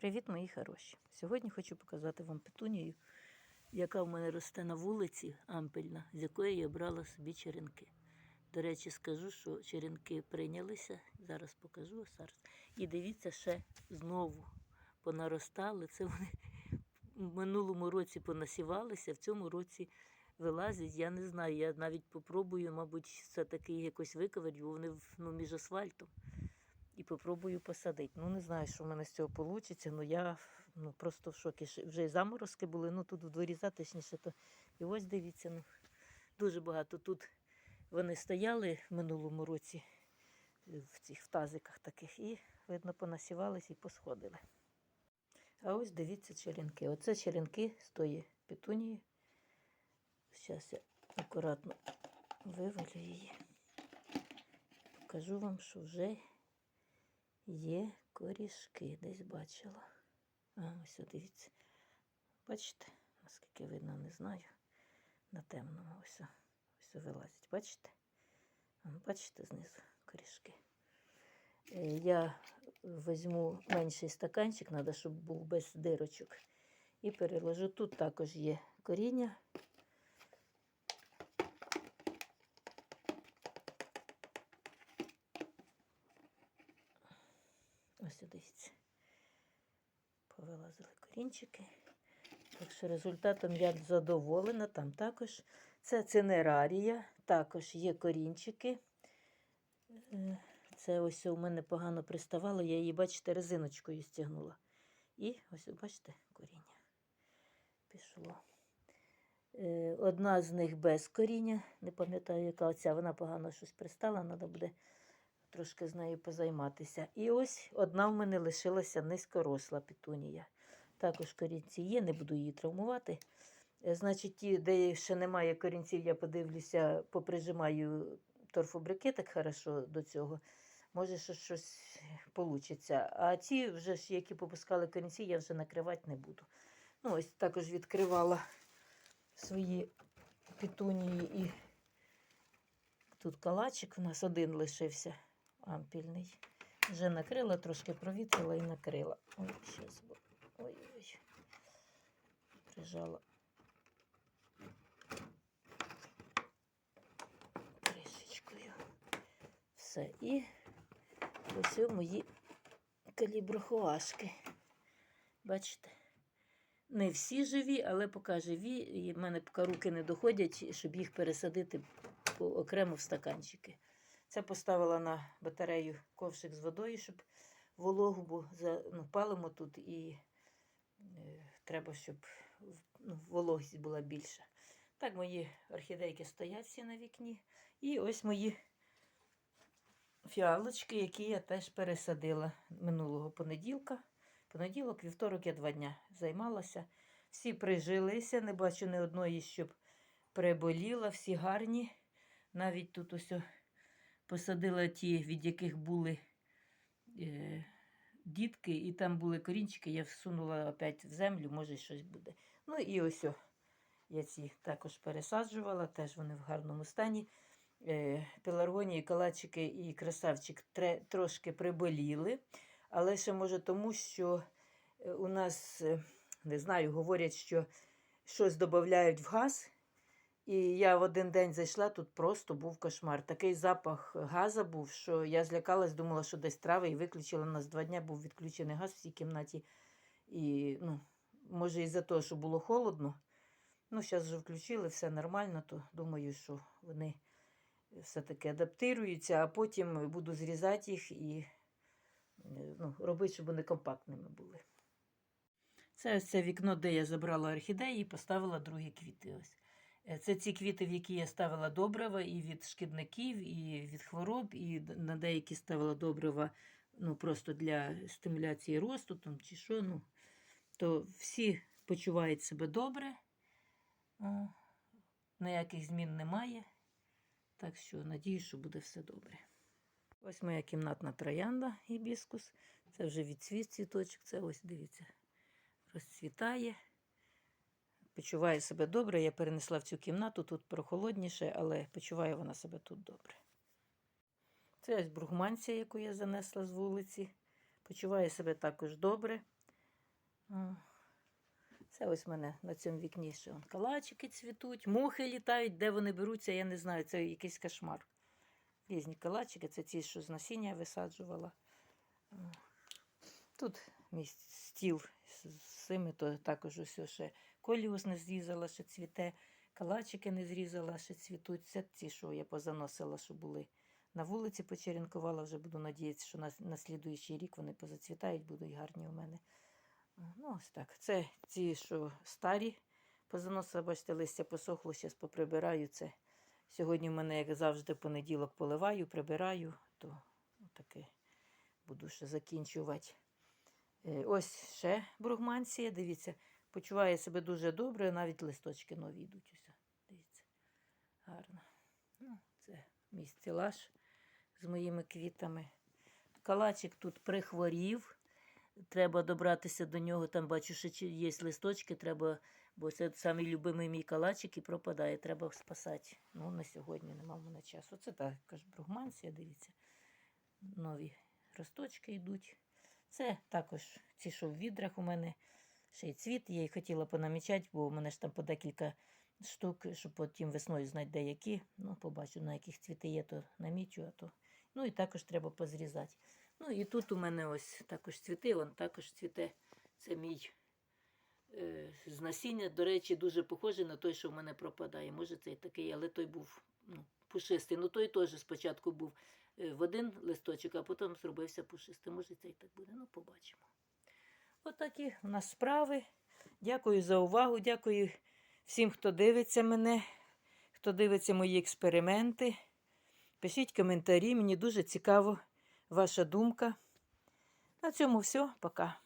Привіт, мої хороші! Сьогодні хочу показати вам петунію, яка в мене росте на вулиці ампельна, з якої я брала собі черенки. До речі, скажу, що черенки прийнялися. Зараз покажу. Зараз. І дивіться, ще знову понаростали. Це вони в минулому році понасівалися, в цьому році вилазять. Я не знаю. Я навіть попробую, мабуть, все-таки якось виковирю, бо вони ну, між асфальтом і попробую посадити. Ну, не знаю, що в мене з цього вийде, ну я ну, просто в шокі. Вже і заморозки були, ну тут в дворі затишніше. То... І ось дивіться, ну, дуже багато. Тут вони стояли в минулому році е, в цих в тазиках таких, і, видно, понасівались і посходили. А ось дивіться черенки. Оце черенки з тої петунії. Зараз я акуратно вивалю її. Покажу вам, що вже Є корішки, десь бачила. А, ось дивіться. Бачите, наскільки видно, не знаю. На темному ось, ось о вилазять. Бачите? Бачите знизу корішки. Е, Я візьму менший стаканчик, треба, щоб був без дирочок. І переложу. Тут також є коріння. Ось дивіться. Повилазили корінчики. Так що результатом я задоволена. Там також це цинерарія, також є корінчики. Е, Це ось у мене погано приставало, я її, бачите, резиночкою стягнула. І ось, бачите, коріння пішло. Е, Одна з них без коріння, не пам'ятаю, яка оця, вона погано щось пристала, треба буде трошки з нею позайматися. І ось одна в мене лишилася низькоросла петунія. Також корінці є, не буду її травмувати. Е, Значить, ті, де ще немає корінців, я подивлюся, поприжимаю торфобрикетик хорошо до цього. Може, що щось вийде. А ті, вже ж, які попускали корінці, я вже накривати не буду. Ну, ось також відкривала свої петунії і тут калачик у нас один лишився ампільний. Вже накрила, трошки провітрила і накрила. Ой, щас, бо- ой-ой. Прижала. Кришечкою. Все. І ось мої каліброхоашки. Бачите? Не всі живі, але поки живі. І в мене поки руки не доходять, щоб їх пересадити окремо в стаканчики. Це поставила на батарею ковшик з водою, щоб вологу, бо ну, палимо тут і е, треба, щоб ну, вологість була більша. Так, мої орхідейки стоять всі на вікні. І ось мої фіалочки, які я теж пересадила минулого понеділка. Понеділок, вівторок я два дня займалася. Всі прижилися, не бачу ні одної, щоб приболіла, всі гарні. Навіть тут ось посадила ті, від яких були е, дітки, і там були корінчики, я всунула опять в землю, може щось буде. Ну і ось о, я ці також пересаджувала, теж вони в гарному стані. Е, пеларгонії, калачики і красавчик тре, трошки приболіли, але ще може тому, що е, у нас, е, не знаю, говорять, що щось додають в газ. І я в один день зайшла, тут просто був кошмар. Такий запах газу був, що я злякалась, думала, що десь трави і виключила. У нас два дня був відключений газ в цій кімнаті. І, ну, може, із-за того, що було холодно. Ну, зараз вже включили, все нормально, то думаю, що вони все-таки адаптируються, а потім буду зрізати їх і е, ну, робити, щоб вони компактними були. Це ось це вікно, де я забрала орхідеї і поставила другі квіти. Ось. Е, Це ці квіти, в які я ставила добрива і від шкідників, і від хвороб, і на деякі ставила добрива ну, просто для стимуляції росту там, чи що. Ну, то всі почувають себе добре. О, ніяких змін немає. Так що надію, що буде все добре. Ось моя кімнатна троянда гібіскус. Це вже відцвіт цвіточок. Це ось дивіться, розцвітає. Почуває себе добре. Я перенесла в цю кімнату, тут прохолодніше, але почуває вона себе тут добре. Це ось бругманція, яку я занесла з вулиці. Почуває себе також добре. Це ось в мене на цьому вікні ще он калачики цвітуть, мухи літають, де вони беруться, я не знаю, це якийсь кошмар. Різні калачики, це ті, що з насіння висаджувала. Тут мій стіл з цими, то також усе ще коліус не зрізала, ще цвіте, калачики не зрізала, ще цвітуть. Це ті, що я позаносила, що були на вулиці, почеренкувала. Вже буду надіятися, що на, на слідуючий рік вони позацвітають, будуть гарні у мене. Ну, ось так. Це ті, що старі позаносила, бачите, листя посохло, зараз поприбираю це. Сьогодні в мене, як завжди, понеділок поливаю, прибираю, то таке буду ще закінчувати. Е, Ось ще бругманція, дивіться, почуває себе дуже добре, навіть листочки нові йдуть. Ось, дивіться, гарно. Ну, це мій стелаж з моїми квітами. Калачик тут прихворів. Треба добратися до нього. Там бачу, що є листочки, треба, бо це самий любимий мій калачик і пропадає. Треба спасати. Ну, на сьогодні нема в мене часу. Це також бругманція, дивіться. Нові росточки йдуть. Це також ці, що в відрах у мене ще й цвіт. Я їх хотіла понамічати, бо у мене ж там по декілька штук, щоб потім весною знати деякі. Ну, побачу, на яких цвіти є, то намічу, а то. Ну і також треба позрізати. Ну і тут у мене ось також цвіти, вон також цвіте. Це мій е, з насіння. До речі, дуже похожий на той, що в мене пропадає. Може, цей такий, але той був ну, пушистий. Ну той теж спочатку був в один листочок, а потім зробився пушистий. Може, це і так буде. Ну, побачимо. Отакі у нас справи. Дякую за увагу. Дякую всім, хто дивиться мене, хто дивиться мої експерименти. Пишіть коментарі, мені дуже цікаво ваша думка. На цьому все. Пока.